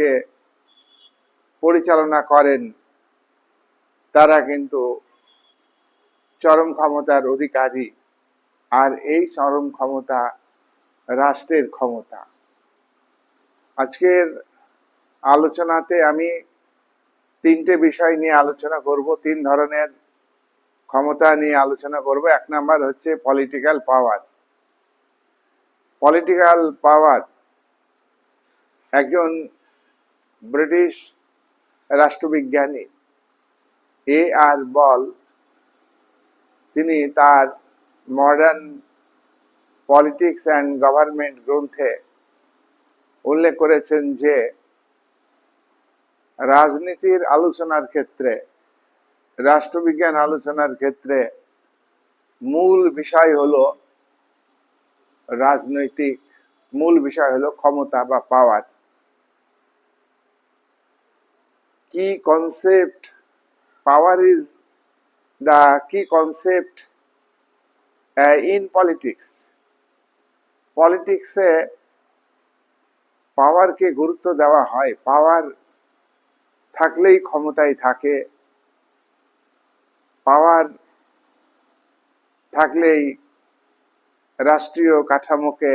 রাষ্ট্রকে পরিচালনা করেন, তারা কিন্তু চরম ক্ষমতার অধিকারী। আর এই চরম ক্ষমতা রাষ্ট্রের ক্ষমতা। আজকের আলোচনাতে আমি তিনটে বিষয় নিয়ে আলোচনা করব, তিন ধরনের ক্ষমতা নিয়ে আলোচনা করব। এক নাম্বার হচ্ছে পলিটিক্যাল পাওয়ার পলিটিক্যাল পাওয়ার একজন ব্রিটিশ রাষ্ট্রবিজ্ঞানী এ আর বল, তিনি তার মডার্ন পলিটিক্স অ্যান্ড গভর্নমেন্ট গ্রন্থে উল্লেখ করেছেন যে, রাজনীতির আলোচনার ক্ষেত্রে, রাষ্ট্রবিজ্ঞান আলোচনার ক্ষেত্রে মূল বিষয় হল রাজনৈতিক, মূল বিষয় হলো ক্ষমতা বা power key concept power is the key concept in politics পলিটিক্সে পাওয়ারকে গুরুত্ব দেওয়া হয়। পাওয়ার থাকলেই ক্ষমতায় থাকে। পাওয়ার থাকলেই রাষ্ট্রীয় কাঠামোকে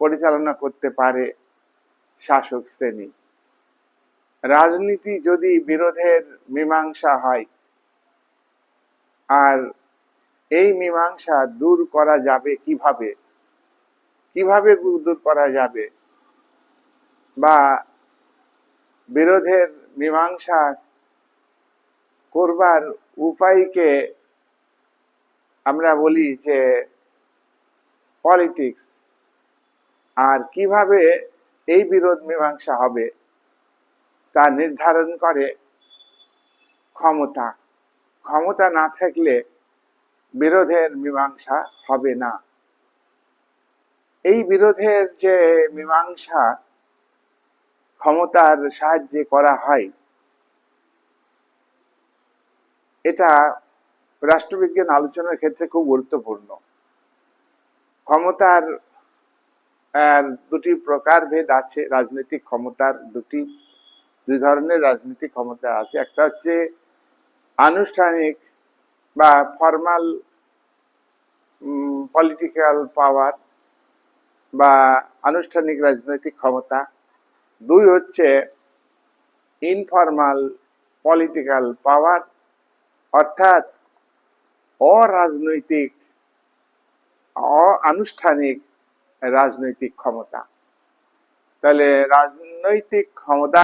পরিচালনা করতে পারে শাসক শ্রেণি। রাজনীতি যদি বিরোধের মীমাংসা হয়, আর এই মীমাংসা দূর করা যাবে কীভাবে? কীভাবে দূর করা যাবে? বা বিরোধের মীমাংসা করবার উপায়কে আমরা বলি যে পলিটিক্স। আর কীভাবে এই বিরোধ মীমাংসা হবে? তা নির্ধারণ করে ক্ষমতা। ক্ষমতা না থাকলে বিরোধের মীমাংসা হবে না। এই বিরোধের যে মীমাংসা ক্ষমতার সাহায্যে করা হয়, এটা রাষ্ট্রবিজ্ঞান আলোচনার ক্ষেত্রে খুব গুরুত্বপূর্ণ। ক্ষমতার দুটি প্রকারভেদ আছে, রাজনৈতিক ক্ষমতার দুটি দুই ধরনের রাজনৈতিক ক্ষমতা আছে। একটা হচ্ছে আনুষ্ঠানিক বা ফর্মাল পলিটিক্যাল পাওয়ার বা আনুষ্ঠানিক রাজনৈতিক ক্ষমতা। দুই হচ্ছে ইনফরমাল পলিটিক্যাল পাওয়ার অর্থাৎ অরাজনৈতিক অনানুষ্ঠানিক রাজনৈতিক ক্ষমতা। তাহলে রাজনৈতিক ক্ষমতা